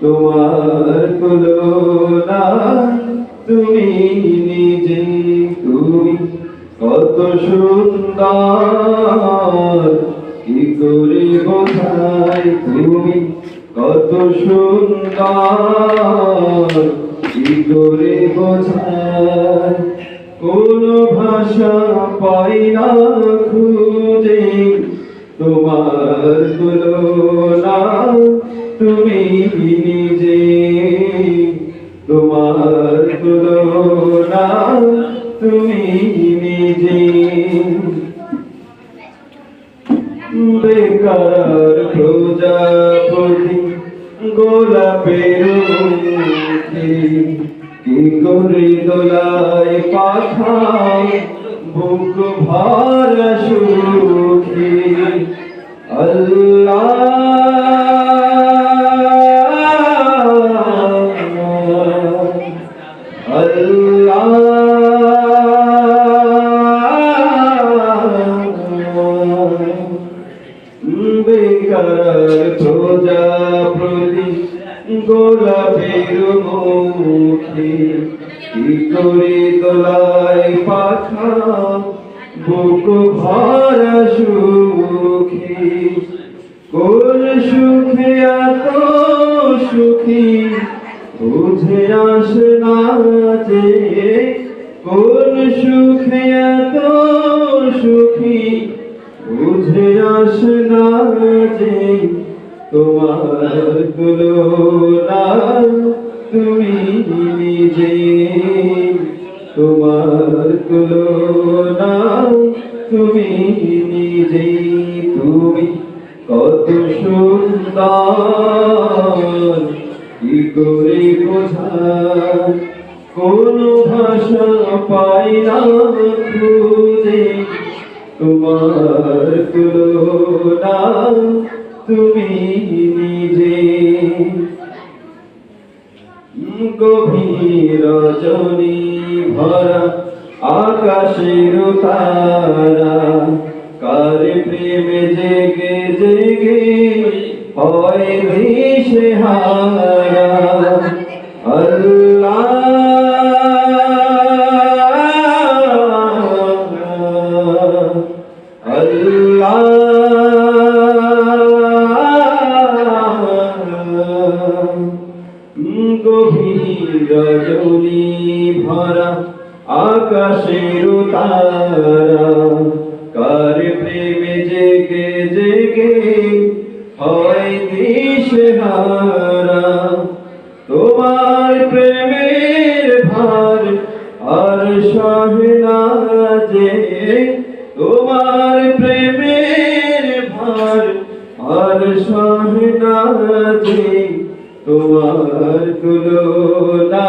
তোমার তুলনা তুমি নিজে তুমি কত সুন্দর। কি করে বোঝাই তুমি কত সুন্দর। কি করে বোঝাই কোন ভাষা পাই না খুঁজে। তুমি নিজে বেকার প্রজাপতি গোলাপের কি করে দোলায় পাঠায় বুক ভর সুখী। আল্লাহ কি করে তোলায় পাখা? বুক ভরা সুখী। কোন সুখে এত সুখী? বুঝে আসে না যে কোন সুখে এত সুখী? বুঝে আসে না যে তোমার তুলনা তুমি নিজে তোমার তুলনা তুমি নিজে তুমি কত সুন্দর। কি করে বোঝায় কোন ভাষা পাই না খুঁজে। তোমার তুলনা তুমি নিজে তারা কার প্রেমে জেগে জেগে হয় দিশে হারা। গভীর রজনী ভরা আকাশের তারা, কার প্রেমে জেগে জেগে হয় দিশেহারা তোমার প্রেমের ভার আর সহে না যে, তোমার প্রেমের ভার আর সহে না যে, তোমার তুলনা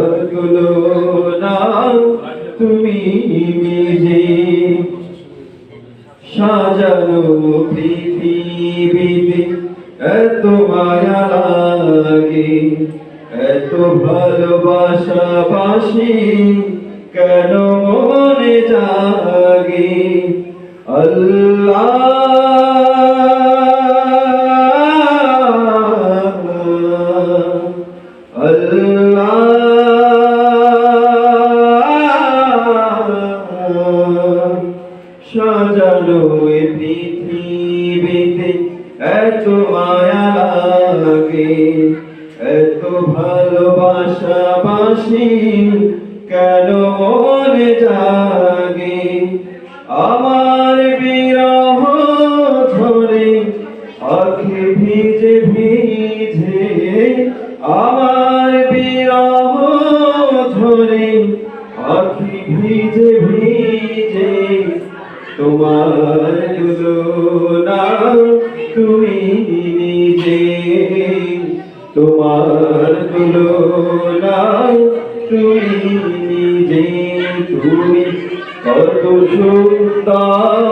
তোমার তুলনা তুমি নিজে। সাজানো পৃথিবীতে এত মায়া লাগে, এত ভালোবাসা বাসি কেন মনে জাগে? আল্লাহ এত ভালোবাসা বাসি কেন মনে জাগে? আমার বিরহ ধরে আখি ভিজে ভিজে আমার তুমি নিজে তুমি কত সুন্দর।